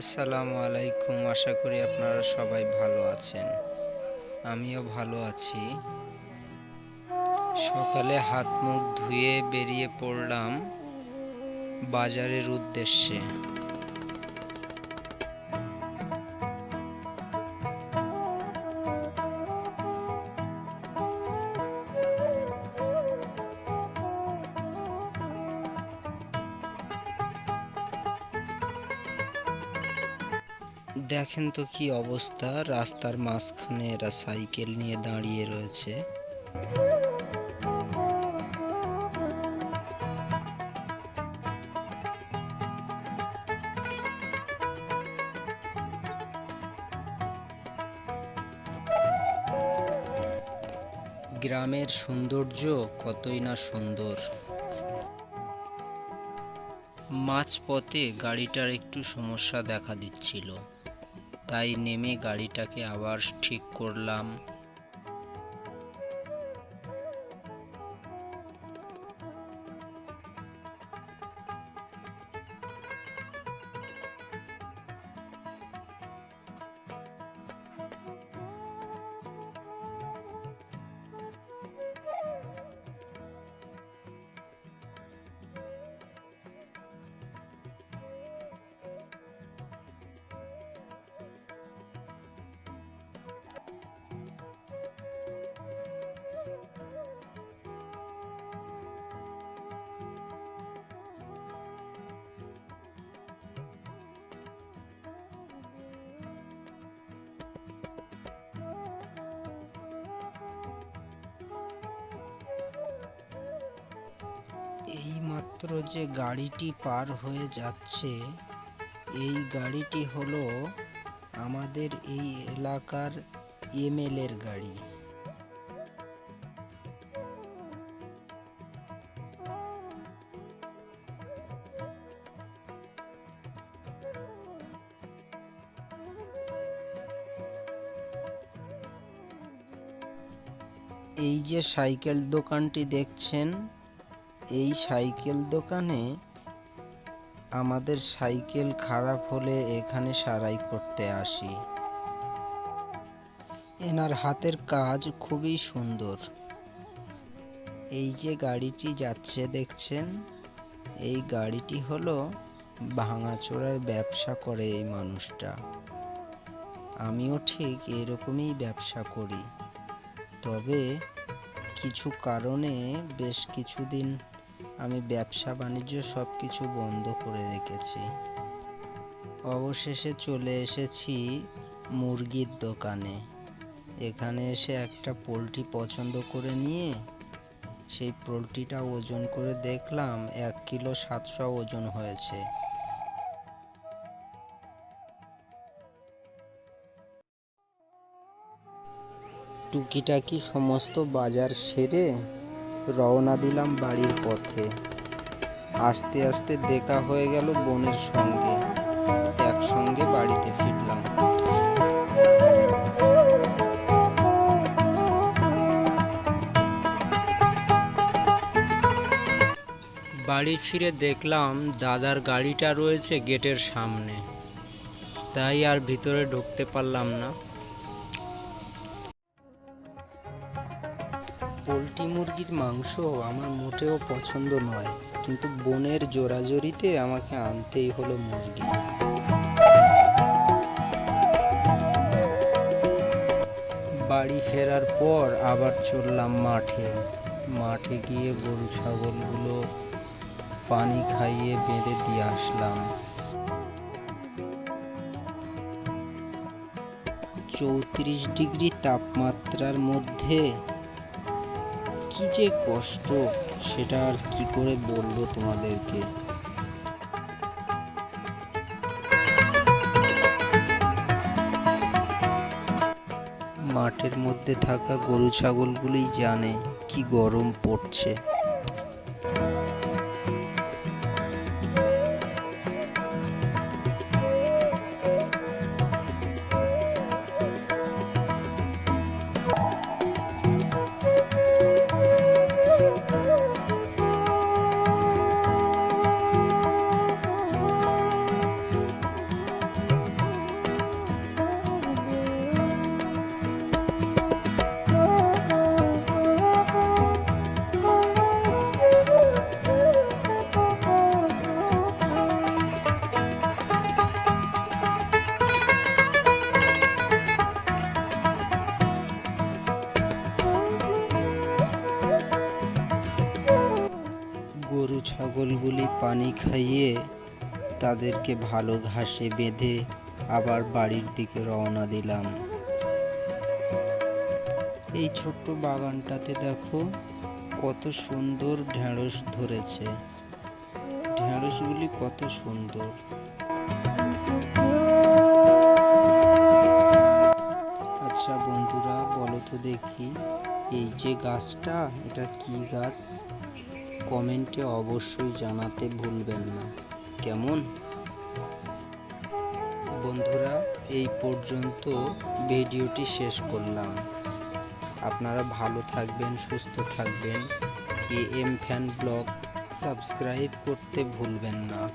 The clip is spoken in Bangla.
আসসালামু আলাইকুম, আশা করি আপনারা সবাই ভালো আছেন। আমিও ভালো আছি। সকালে হাত মুখ ধুয়ে বেরিয়ে পড়লাম বাজারের উদ্দেশ্যে। দেখেন তো কি অবস্থা। রাস্তার মাঝখানে এরা সাইকেল নিয়ে দাঁড়িয়ে রয়েছে। গ্রামের সৌন্দর্য কতই না সুন্দর। মাঝপথে গাড়িটার একটু সমস্যা দেখা দিচ্ছিল। তাই নেমে গাড়িটাকে আবার ঠিক করলাম। এই মাত্র যে গাড়িটি পার হয়ে যাচ্ছে, এই গাড়িটি হলো আমাদের এই এলাকার এমএলএর গাড়ি। এই যে সাইকেল দোকানটি দেখছেন এই সাইকেল দোকানে আমাদের সাইকেল খারাপ হলে এখানে সারাই করতে আসি। এনার হাতের কাজ খুবই সুন্দর। এই যে গাড়িটি যাচ্ছে দেখছেন? এই গাড়িটি হলো ভাঙাচোরার ব্যবসা করে এই মানুষটা। আমিও ঠিক এরকমই ব্যবসা করি। তবে কিছু কারণে বেশ কিছুদিন আমি ব্যবসা বাণিজ্য সব কিছু বন্ধ করে রেখেছি। অবশেষে চলে এসেছি মুরগির দোকানে। এখানে এসে একটা পোলট্রি পছন্দ করে নিয়ে সেই পোলট্রিটা ওজন করে দেখলাম এক কিলো সাতশো ওজন হয়েছে। টুকিটাকি সমস্ত বাজার সেরে রওনা দিলাম বাড়ির পথে। আস্তে আস্তে দেখা হয়ে গেল বোনের সঙ্গে। একসঙ্গে বাড়িতে ফিরলাম। বাড়ি ফিরে দেখলাম দাদার গাড়িটা রয়েছে গেটের সামনে। তাই আর ভিতরে ঢুকতে পারলাম না। পোলট্রি মুরগির মাংস আমার মোটেও পছন্দ নয়, কিন্তু বোনের জোরাজোরিতে আমাকে আনতেই হলো মুরগি। বাড়ি ফেরার পর আবার চললাম মাঠে। মাঠে গিয়ে গরু, ছাগলগুলো পানি খাইয়ে বেঁধে দিয়ে আসলাম। চৌত্রিশ ডিগ্রি তাপমাত্রার মধ্যে কি যে কষ্ট, সেটা আর কি করে বলব তোমাদেরকে? মাঠের মধ্যে থাকা গরু ছাগলগুলোই জানে কি গরম পড়ছে। ছাগলগুলি পানি খাইয়ে তাদেরকে ভালো ঘাসে বেঁধে আবার বাড়ির দিকে রওনা দিলাম। এই ছোট্ট বাগানটাতে দেখো কত সুন্দর ঢেঁড়স ধরেছে। ঢেঁড়সগুলি কত সুন্দর। আচ্ছা বন্ধুরা, বলো তো দেখি, এই যে গাছটা, এটা কি গাছ? কমেন্টে অবশ্যই জানাতে ভুলবেন না। কেমন? বন্ধুরা, এই পর্যন্ত ভিডিওটি শেষ করলাম। আপনারা ভালো থাকবেন, সুস্থ থাকবেন। A M fan blog subscribe করতে ভুলবেন না।